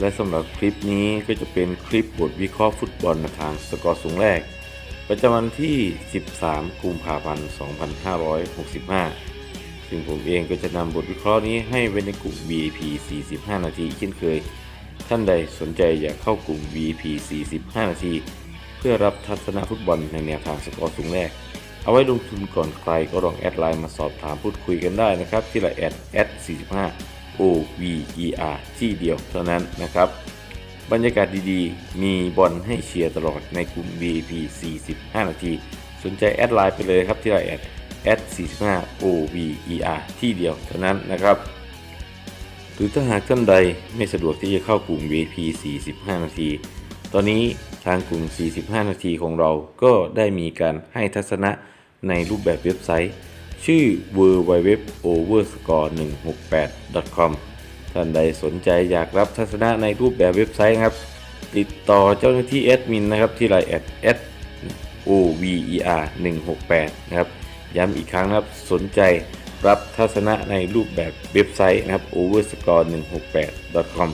และสำหรับคลิปนี้ก็จะเป็นคลิปบทวิเคราะห์ฟุตบอลในทางสกอร์สูงแรก ประจำวันที่ 13 กุมภาพันธ์ 2565 ซึ่งผมเองก็จะนำบทวิเคราะห์นี้ให้ไว้ในกลุ่ม VIP 45 นาทีเช่นเคย ท่านใดสนใจอยากเข้ากลุ่ม VIP 45 นาที เพื่อรับทัศนะฟุตบอลในแนวทางสกอร์สูงแรก เอาไว้ลงทุนก่อนใครก็ลองแอดไลน์มาสอบถามพูดคุยกันได้นะครับ ที่ละแอดแอด45 O V E R ที่เดียวเท่านั้นนะครับ บรรยากาศดีๆ มีบอลให้เชียร์ตลอดในกลุ่ม VIP 45 นาที สนใจแอดไลน์ไปเลยครับที่ไละแอดแอด45 O V E R ที่เดียวเท่านั้นนะครับ หรือถ้าหากท่านใดไม่สะดวกที่จะเข้ากลุ่ม VIP 45 นาที ตอนนี้ทางกลุ่ม 45 นาทีของเราก็ได้มีการให้ทัศนะในรูปแบบเว็บไซต์ ชื่อ w w w o v e r s c o r e 1 6 8 com ท่านใดสนใจอยากรับทัศนะในรูปแบบเว็บไซต์ครับ ติดต่อเจ้าหน้าที่แอดมินนะครับที่ไลน์แอด over 168นะครับ ย้ำอีกครั้งครับสนใจรับทัศนะในรูปแบบเว็บไซต์นะครับ overscore 168 com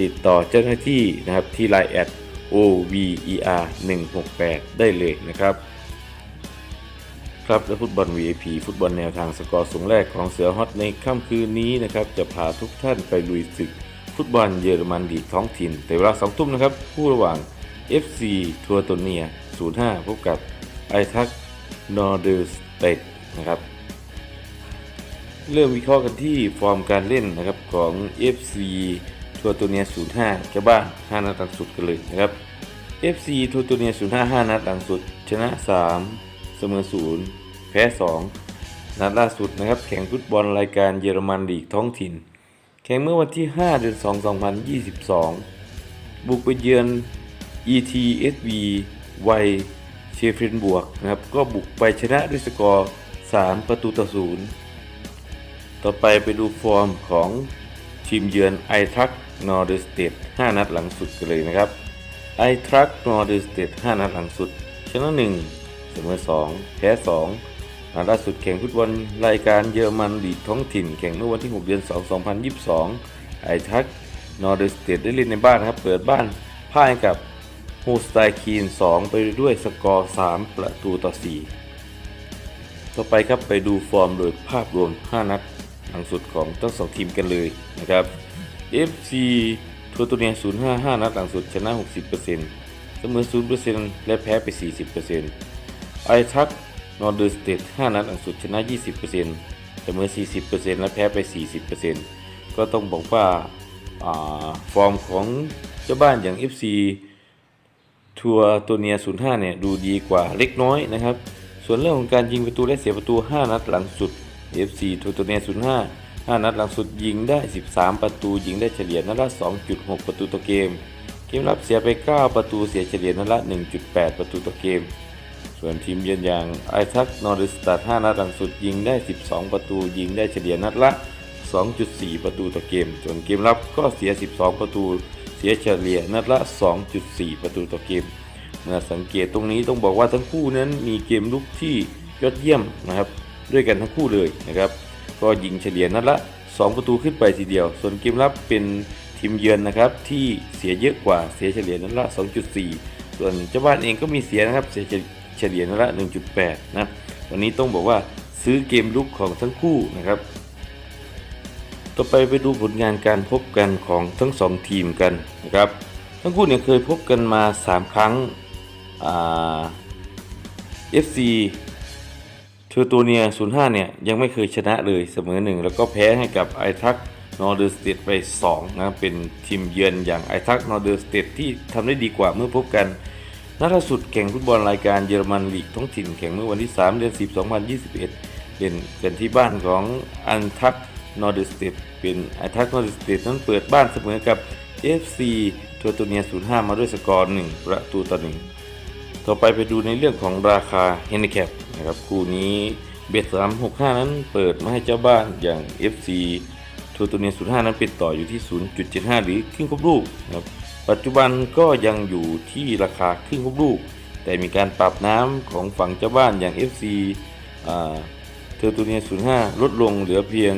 ติดต่อเจ้าหน้าที่นะครับที่ไลน์แอด over 168ได้เลยนะครับ ครับและฟุตบอล VIP ฟุตบอลแนวทางสกอร์สูงแรกของเสือฮอตในค่ำคืนนี้นะครับจะพาทุกท่านไปลุยศึก ฟุตบอลเยอรมันลีท้องถิ่น แต่เวลา2ทุ่มนะครับคู่ระหว่าง FC ทัวร์ตเนีย 05 พบกับไอทักนอร์เดอร์สเตดนะครับเริ่มวิเคราะห์กันที่ฟอร์มการเล่นนะครับของ FC ทัวร์โตเนีย 05เจ้าบ้าน5นัดหลังสุดกันเลยนะครับ FC ทัวร์โตเนีย 05 5 นัดหลังสุด ชนะ 3 เสมอ0แพ้2นัดล่าสุดนะครับ แข่งฟุตบอลรายการเยอรมันลีกท้องถิ่น แข่งเมื่อวันที่ 5 เดือน 2 2022 บุกไปเยือน ETSV ไวเชฟเฟนบวกนะครับ ก็บุกไปชนะด้วยสกอร์ 3 ประตูต่อ0ต่อไปไปดูฟอร์มของทีมเยือนไอทักนอร์เดสเตด5นัดหลังสุดกันเลยนะครับไอทักนอร์เดสเตด5นัดหลังสุดชนะ1 สมอ2แพ้2นัดล่าสุดแข่งฟุตบอลรายการเยอรมันลีกท้องถิ่น แข่งเมื่อวันที่ 6 เดือน 2 2022 ไอทักนอร์เดสเตดได้เล่นในบ้านครับ เปิดบ้านพ่ายกับฮูสไตคีน 2 ไปด้วยสกอร์ 3 ประตูต่อ 4 ต่อไปครับไปดูฟอร์มโดยภาพรวม 5 นัดหลังสุดของทั้งสองทีมกันเลยนะครับ FC ทัวร์ตัวเนีย05 5 นัดหลังสุดชนะ 60%เสมอ 0%และแพ้ไป 40% ไอทักนอร์เดอร์สเตท5นัดหลังสุดชนะ 20%เสมอ 40%และแพ้ไป 40%ก็ต้องบอกว่าอาฟอร์มของเจ้าบ้านอย่าง FC ทัวร์ตัวเนีย05 เนี่ย ดูดีกว่าเล็กน้อยนะครับ ส่วนเรื่องของการยิงประตูและเสียประตู 5 นัดหลังสุด FC ทัวร์ตัวเนีย05 5 นัดหลังสุดยิงได้ 13 ประตูยิงได้เฉลี่ยนัดละ 2.6 ประตูต่อเกม เกมรับเสียไป 9 ประตูเสียเฉลี่ยนัดละ 1.8 ประตูต่อเกม ส่วนทีมเยือนอย่างไอทักนอริสตัด5นัดหลังสุดยิงได้ 12 ประตูยิงได้เฉลี่ยนัดละ 2.4 ประตูต่อเกม ส่วนเกมรับก็เสีย 12 ประตู เสียเฉลี่ยนัดละ 2.4 ประตูต่อเกมเมื่อสังเกตตรงนี้ต้องบอกว่าทั้งคู่นั้นมีเกมลุกที่ยอดเยี่ยมนะครับด้วยกันทั้งคู่เลยนะครับ ก็ยิงเฉลี่ยนัดละ 2 ประตูขึ้นไปทีเดียว ส่วนเกมรับเป็นทีมเยือนนะครับที่เสียเยอะกว่าเสียเฉลี่ยนัดละ 2.4 ส่วนเจ้าบ้านเองก็มีเสียนะครับเสีย เฉลี่ยนัดละ 1.8 นะ วันนี้ต้องบอกว่าซื้อเกมลุกของทั้งคู่นะครับ ต่อไปไปดูผลงานการพบกันของทั้งสองทีมกันนะครับ ทั้งคู่เนี่ยเคยพบกันมา 3 ครั้งอ่า FC เทอร์โตเนีย 05 เนี่ย ยังไม่เคยชนะเลยเสมอหนึ่งแล้วก็แพ้ให้กับไอทักนอร์เดอร์สเตทไป2นะเป็นทีมเยือนอย่างไอทักนอร์เดอร์สเตทที่ทำได้ดีกว่าเมื่อพบกัน นัดล่าสุดแข่งฟุตบอลรายการเยอรมันลีกท้องถิ่นแข่งเมื่อวันที่ 3 เดือน 10 2021 เป็นกันที่บ้านของอันทักนอร์เดสเตทเป็นไอทักนอร์เดสเตทนั้นเปิดบ้านเสมอกับ FC ทัวตูเนีย 05 มาด้วยสกอร์ 1 ประตูต่อ 1 ต่อไปไปดูในเรื่องของราคาเฮน d แคปนะครับคู่นี้เบส365นั้นเปิดมาให้เจ้าบ้านอย่าง FC ทัวตูเนีย05 นั้นปิดต่ออยู่ที่ 0.75 หรือครึ่งครบลูกนะครับปัจจุบันก็ยังอยู่ที่ราคาครึ่งครบลูก แต่มีการปรับน้ำของฝั่งเจ้าบ้านอย่าง FC เทอร์ตูเนีย05 ลดลงเหลือเพียง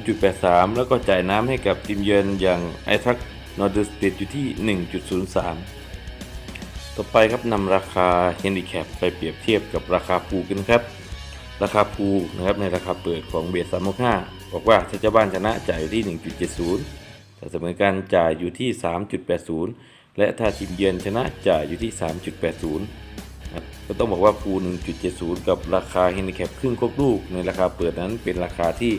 0.83 แล้วก็จ่ายน้ำให้กับทีมเยือนอย่างไอทักนอร์เดสเตดอยู่ที่ 1.03 ต่อไปครับนำราคาเฮนดิแคปไปเปรียบเทียบกับราคาพูกันครับ ราคาพูนะครับในราคาเปิดของเบส365 บอกว่าถ้าเจ้าบ้านชนะจ่ายอยู่ที่ 1.70ถ้าเสมอกันจ่ายอยู่ที่ 3.80 และถ้าทีมเยือนชนะจ่ายอยู่ที่ 3.80 ก็ต้องบอกว่าปู 1.70 กับราคาเฮนดิแคปครึ่งครบลูกในราคาเปิดนั้นเป็นราคาที่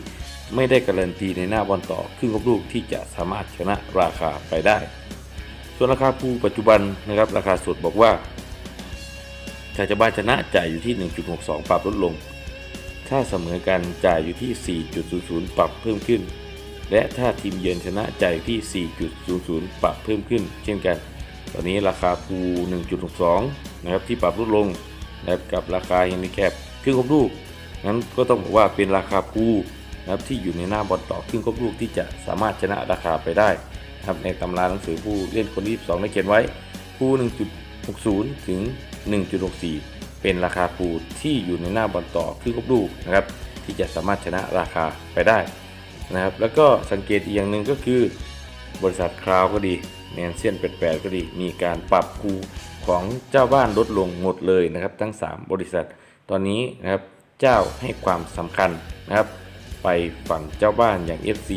ไม่ได้การันตีในหน้าบอลต่อครึ่งครบลูกที่จะสามารถชนะราคาไปได้ ส่วนราคาปูปัจจุบันนะครับราคาสดบอกว่าถ้าจะบ้านชนะจ่ายอยู่ที่ 1.62 ปรับลดลง ถ้าเสมอกันจ่ายอยู่ที่ 4.00 ปรับเพิ่มขึ้น และถ้าทีมเยือนชนะจ่ายอยู่ที่ 4.00 ปรับเพิ่มขึ้น เช่นกัน ตอนนี้ราคาปู1.62 นะครับที่ปรับลดลงนะครับกับราคาเฮนดิแคปครึ่งครบลูกงั้นก็ต้องบอกว่าเป็นราคาปูนะครับที่อยู่ในหน้าบอลต่อครึ่งครบลูกที่จะสามารถชนะราคาไปได้นะครับในตำราหนังสือผู้เล่นคนที่22ได้เขียนไว้ปู1.60 ถึง 1.64 เป็นราคาปูที่อยู่ในหน้าบอลต่อครึ่งครบลูกนะครับ ที่จะสามารถชนะราคาไปได้นะครับ แล้วก็สังเกตอีกอย่างหนึ่งก็คือบริษัทคราวก็ดีแนนเซียนแปดก็ดี มีการปรับคูของเจ้าบ้านลดลงหมดเลยนะครับ ทั้ง 3 บริษัท ตอนนี้นะครับเจ้าให้ความสำคัญนะครับ ไปฝั่งเจ้าบ้านอย่าง FC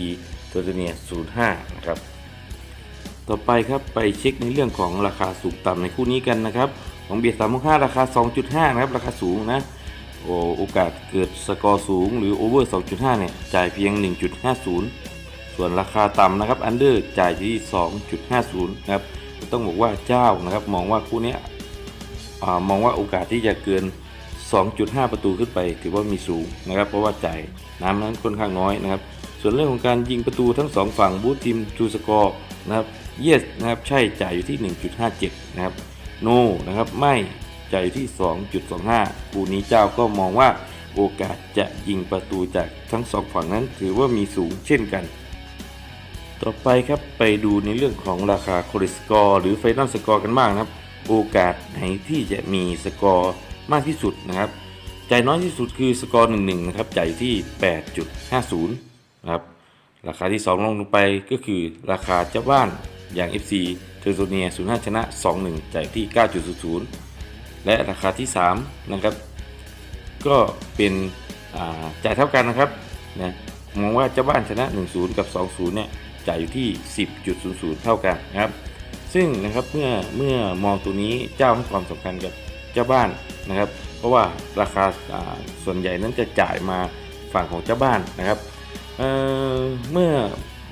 ตัวเนีย05 นะครับ ต่อไปครับไปเช็คในเรื่องของราคาสูงต่ำในคู่นี้กันนะครับ ของเบียร์สามห้าราคา 2.5 นะครับ ราคาสูงนะโอ้โอกาสเกิดสกอร์สูงหรือโอเวอร์ 2.5 เนี่ย จ่ายเพียง 1.50 ส่วนราคาต่ำนะครับอันเดอร์จ่ายอยู่ที่ 2.50 นะครับ ต้องบอกว่าเจ้านะครับ มองว่าคู่เนี้ยมองว่าโอกาสที่จะเกิน 2.5 ประตูขึ้นไป ถือว่ามีสูงนะครับ เพราะว่าจ่ายน้ำนั้นค่อนข้างน้อยนะครับ ส่วนเรื่องของการยิงประตูทั้งสองฝั่งบูธทีมทูสกอร์นะครับเยสนะครับใช่จ่ายอยู่ที่ 1.57 นะครับ โนนะครับไม่ใจ่ายอยู่ที่ 2.25คู่นี้เจ้าก็มองว่าโอกาสจะยิงประตูจากทั้งสองฝั่งนั้นถือว่ามีสูงเช่นกัน ต่อไปครับไปดูในเรื่องของราคาโคลิสกอร์หรือไฟนอลสกอร์กันบ้างนะครับ โอกาสไหนที่จะมีสกอร์มากที่สุดนะครับจ่ายน้อยที่สุดคือสกอร์1-1นะครับจ่ายที่ 8.50นะครับราคาที่ 2 ลงลงไปก็คือราคาเจ้าบ้าน อย่าง FC เทอร์โซเนีย 05 ชนะ 2-1จ่ายที่ 9.00 และราคาที่ 3 นะครับ ก็เป็นจ่ายเท่ากันนะครับนะมองว่าเจ้าบ้านชนะ 1-0 กับ 2-0 เนี่ยจ่ายอยู่ที่ 10.00 เท่ากันนะครับ ซึ่งนะครับเมื่อเมื่อมองตัวนี้เจ้าให้ความสำคัญกับเจ้าบ้านนะครับ เพราะว่าราคาาส่วนใหญ่นั้นจะจ่ายมาฝั่งของเจ้าบ้านนะครับเเมื่อ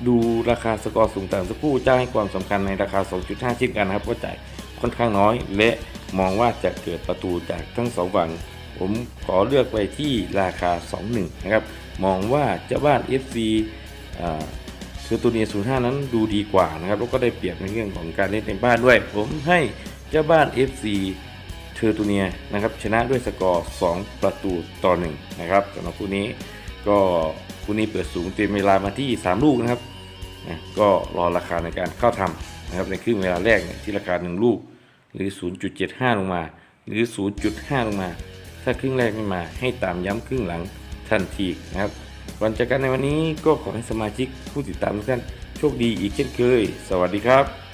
ดูราคาสกอร์สูงต่ำสักครู่เจ้าให้ความสำคัญในราคา 2.5 เช่นกันนะครับก็จ่ายค่อนข้างน้อย และมองว่าจะเกิดประตูจากทั้งสองฝั่ง ผมขอเลือกไปที่ราคา 2-1 นะครับ มองว่าเจ้าบ้าน FC อ่าคือตัวเนีย05 นั้นดูดีกว่านะครับแล้วก็ได้เปรียบในเรื่องของการเล่นในบ้านด้วย ผมให้เจ้าบ้าน FC เทอร์ตูเนียนะครับชนะด้วยสกอร์ 2 ประตูต่อ 1 นะครับสำหรับคู่นี้ก็คู่นี้เปิดสูงเตรียมเวลามาที่ 3 ลูกนะครับ นะก็รอราคาในการเข้าทำนะครับในครึ่งเวลาแรกเนี่ยที่ราคา 1 ลูก หรือ 0.75 ลงมา หรือ 0.5 ลงมา ถ้าครึ่งแรกไม่มาให้ตามย้ำครึ่งหลังทันทีนะครับวันจากกันในวันนี้ก็ขอให้สมาชิกผู้ติดตามทุกท่านโชคดีอีกเช่นเคย สวัสดีครับ